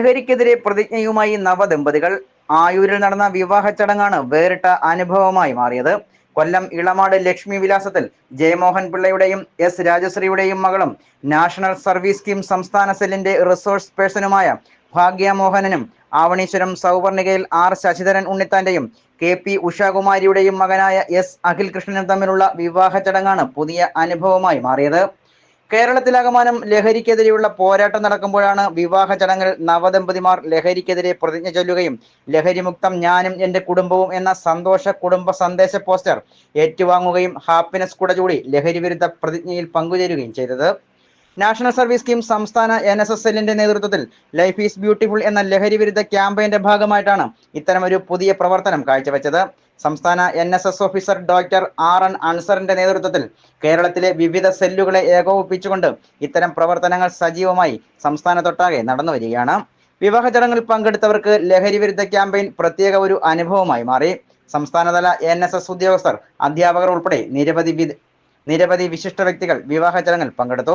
ലഹരിക്കെതിരെ പ്രതിജ്ഞയുമായി നവദമ്പതികൾ. ആയൂരിൽ നടന്ന വിവാഹ ചടങ്ങാണ് വേറിട്ട അനുഭവമായി മാറിയത്. കൊല്ലം ഇളമാട് ലക്ഷ്മി വിലാസത്തിൽ ജയമോഹൻ പിള്ളയുടെയും എസ് രാജശ്രീയുടെയും മകളും നാഷണൽ സർവീസ് സ്കീം സംസ്ഥാന സെല്ലിന്റെ റിസോഴ്സ് പേഴ്സണുമായ ഭാഗ്യ മോഹനനും ആവണീശ്വരം സൗവർണികയിൽ ആർ ശശിധരൻ ഉണ്ണിത്താന്റെയും കെ പി ഉഷാകുമാരിയുടെയും മകനായ എസ് അഖിൽ കൃഷ്ണനും തമ്മിലുള്ള വിവാഹ ചടങ്ങാണ് പുതിയ അനുഭവമായി മാറിയത്. കേരളത്തിലാകമാനം ലഹരിക്കെതിരെയുള്ള പോരാട്ടം നടക്കുമ്പോഴാണ് വിവാഹ ചടങ്ങിൽ നവദമ്പതിമാർ ലഹരിക്കെതിരെ പ്രതിജ്ഞ ചൊല്ലുകയും ലഹരിമുക്തം ഞാനും എന്റെ കുടുംബവും എന്ന സന്തോഷ കുടുംബ സന്ദേശ പോസ്റ്റർ ഏറ്റുവാങ്ങുകയും ഹാപ്പിനെസ് കുടചൂടി ലഹരി വിരുദ്ധ പ്രതിജ്ഞയിൽ പങ്കുചേരുകയും ചെയ്തത്. നാഷണൽ സർവീസ് സ്കീം സംസ്ഥാന എൻ എസ് എസ് എല്ലിന്റെ നേതൃത്വത്തിൽ ലൈഫ് ഈസ് ബ്യൂട്ടിഫുൾ എന്ന ലഹരി വിരുദ്ധ ക്യാമ്പയിന്റെ ഭാഗമായിട്ടാണ് ഇത്തരമൊരു പുതിയ പ്രവർത്തനം കാഴ്ചവെച്ചത്. സംസ്ഥാന N S S officer doctor R N അൻസറിന്റെ നേതൃത്വത്തിൽ കേരളത്തിലെ വിവിധ സെല്ലുകളെ ഏകോപിപ്പിച്ചുകൊണ്ട് ഇത്തരം പ്രവർത്തനങ്ങൾ സജീവമായി സംസ്ഥാനത്തൊട്ടാകെ നടന്നു വരികയാണ്. വിവാഹ ചടങ്ങിൽ പങ്കെടുത്തവർക്ക് ലഹരി വിരുദ്ധ ക്യാമ്പയിൻ പ്രത്യേക ഒരു അനുഭവമായി മാറി. സംസ്ഥാനതല എൻ എസ് എസ് ഉദ്യോഗസ്ഥർ അധ്യാപകർ ഉൾപ്പെടെ നിരവധി നിരവധി വിശിഷ്ട വ്യക്തികൾ വിവാഹ ചടങ്ങിൽ പങ്കെടുത്തു.